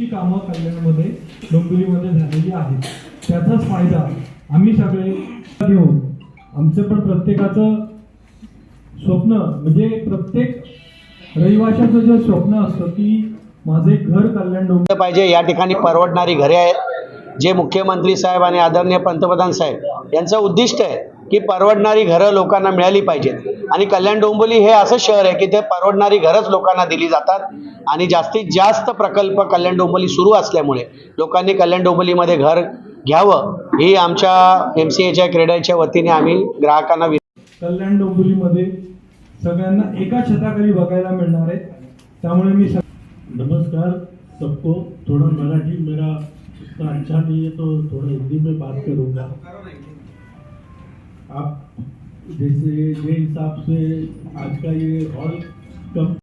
ही कामं कल्याणमध्ये डोंबिवलीमध्ये झालेली आहेत. त्याचाच फायदा आम्ही सगळे घेऊन आमचं पण प्रत्येकाचं स्वप्न म्हणजे प्रत्येक रहिवाशाचं जे स्वप्न असतं की माझे घर कल्याण डोंबिवली. पाहिजे. या ठिकाणी परवडणारी घरे आहेत. जे मुख्यमंत्री साहेब आणि आदरणीय पंतप्रधान साहेब यांचं उद्दिष्ट आहे. की परवडणारी घरं लोकांना मिळाली पाहिजेत. आणि कल्याण डोंबिवली हे असं शहर आहे की ते परवडणारी घरच लोकांना दिली जातात. आणि जास्तीत जास्त प्रकल्प कल्याण डोंबिवली सुरू असल्यामुळे लोकांनी कल्याण डोंबिवलीमध्ये घर घ्यावं ही आमच्या एम सी एच्या क्रीडेच्या वतीने आम्ही ग्राहकांना कल्याण डोंबिवलीमध्ये सगळ्यांना एका छताखाली बघायला मिळणार आहे. त्यामुळे मी सग- नमस्कार सबको. थोड़ा मराठी मेरा अच्छा नहीं है तो थोड़ा हिंदी में बात करूँगा. आप जैसे जे हिसाब से आज का ये हॉल कम